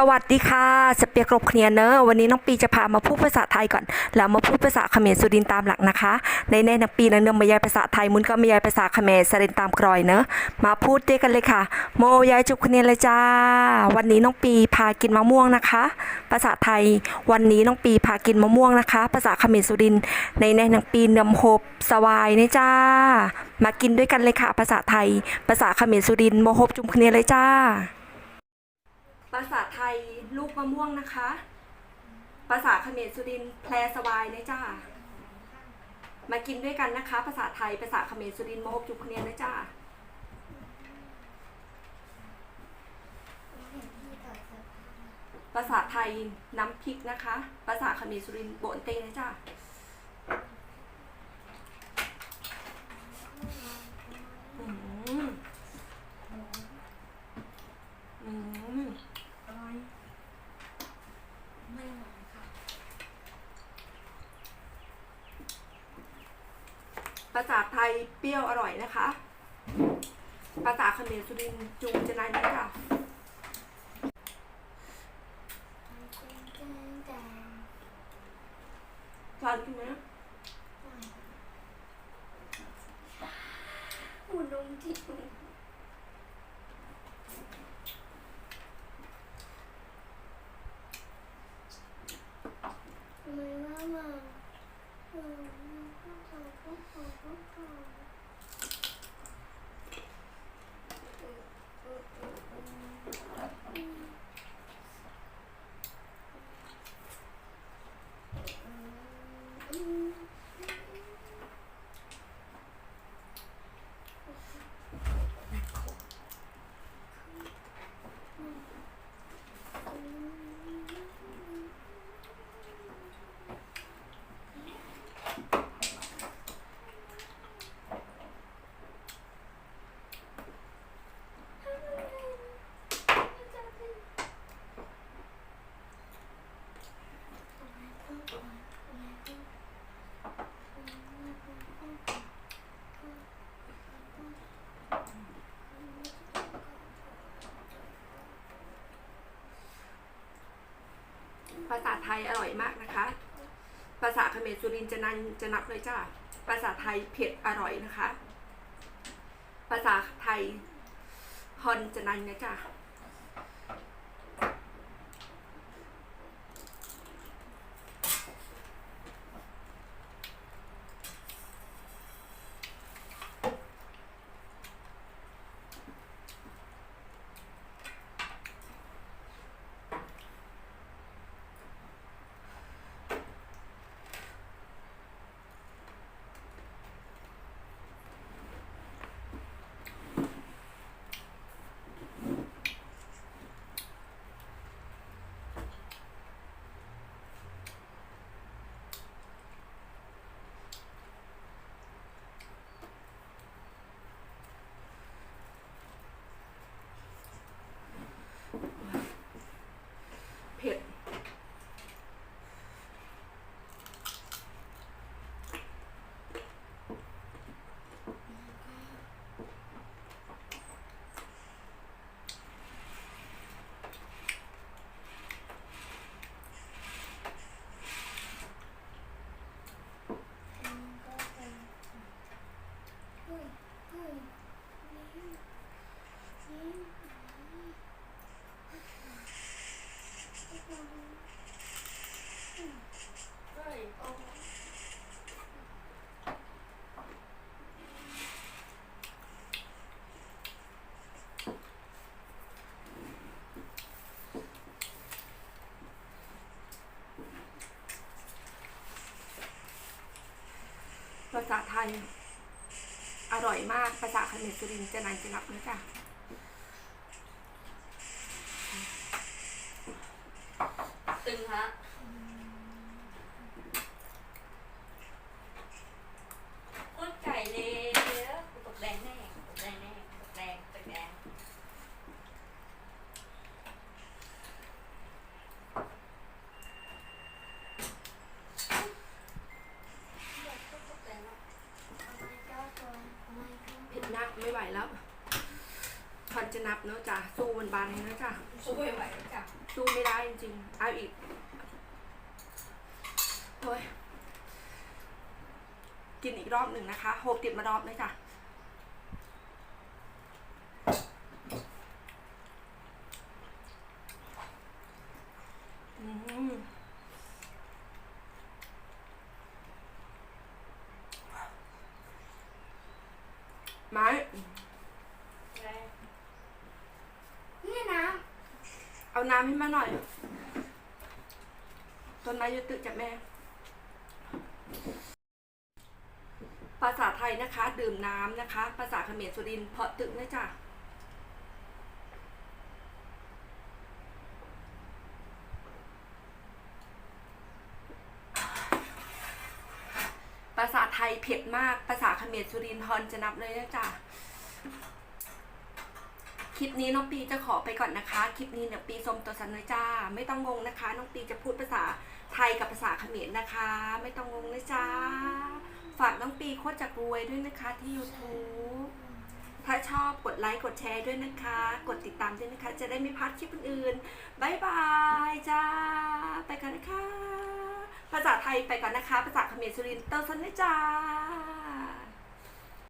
สวัสดีค่ะ สเปียกรบเคลียร์เนอะวันนี้น้องปีจะพามาพูดภาษาไทยก่อน แล้วมาพูดภาษาเขมรสุรินตามหลักนะคะ ในในน้องปีนะเนอะมายายภาษาไทยมุนก็มายายภาษาเขมรสรินตามกรอยเนอะมาพูดด้วยกันเลยค่ะ โมยายจุกเคลียร์เลยจ้า วันนี้น้องปีพากินมะม่วงนะคะ ภาษาไทย วันนี้น้องปีพากินมะม่วงนะคะ ภาษาเขมรสุริน ในในน้องปีนำโฮบสวายนะจ้า มากินด้วยกันเลยค่ะ ภาษาไทย ภาษาเขมรสุรินโมโฮบจุมเคลียร์เลยจ้า ภาษาไทยลูกมะม่วงนะคะ ภาษาเขมรสุรินทร์แพรสวายนะจ้ามากินด้วยกันนะคะ ภาษาไทย ภาษาเขมรสุรินทร์โมฮบจุกเนียนนะจ้าภาษาไทยน้ำพริกนะคะ ภาษาเขมรสุรินทร์โบนเตนะจ้า อืมอืม ไม่หวานค่ะ ภาษาไทยเปรี้ยวอร่อยนะคะ ภาษาเขมรสุรินจุงจะนายนะจ้ะทานกินไหมหูนมที่ ไม่ว่ามาเออก็ขอก็ขอก็ขอ嗯 ภาษาไทยอร่อยมากนะคะ ภาษาเขมรสุรินจะนันจะนับเลยจ้า ภาษาไทยเผ็ดอร่อยนะคะ ภาษาไทยฮอนจะนันนะจ้า เผ็ด ภาษาไทยอร่อยมากภาษาเขมรสุรินจะนานจะรับนะจ๊ะตึงฮะโคตรไก่เลยตกแดงแน่ตกแดงแน่ตกแดงตกแดงตกแดงแล้ว เผ็ดนักไม่ไหวแล้วพอ นจะนับเนาะจ้ะสู้บนบานเลยนะจ้ะสู้ไม่ไหวแล้วจ้ะสู้ไม่ได้จริงๆเอาอีกโอ้ยกินอีกรอบหนึ่งนะคะโหบติดมารอบเลยจ้ะอืมไม้ แรง นี่น้เอาน้ำให้มาหน่อยต้นไม้ยุติจากแม่ ภาษาไทยนะคะ ดื่มน้ำนะคะ ภาษาเขมรสุรินเพาะตึกนะจ้ะภาษาไทยเผ็ดมาก ภาษาเขมรสุรินทร์ฮอนจะนับเลยนะจ๊ะ คลิปนี้น้องปีจะขอไปก่อนนะคะ คลิปนี้เนี่ยปีสมตัวสันนะจ้า ไม่ต้องงงนะคะ น้องปีจะพูดภาษาไทยกับภาษาเขมรนะคะ ไม่ต้องงงนะจ้า ฝากน้องปีโคตรจักรวยด้วยนะคะที่ YouTube ถ้าชอบกดไลค์กดแชร์ด้วยนะคะ กดติดตามด้วยนะคะ จะได้ไม่พลาดคลิปอื่นๆบายบายจ้า ไปกันนะคะ ภาษาไทยไปก่อนนะคะ ภาษาเขมรสุรินทร์เตอร์สันนะจ้า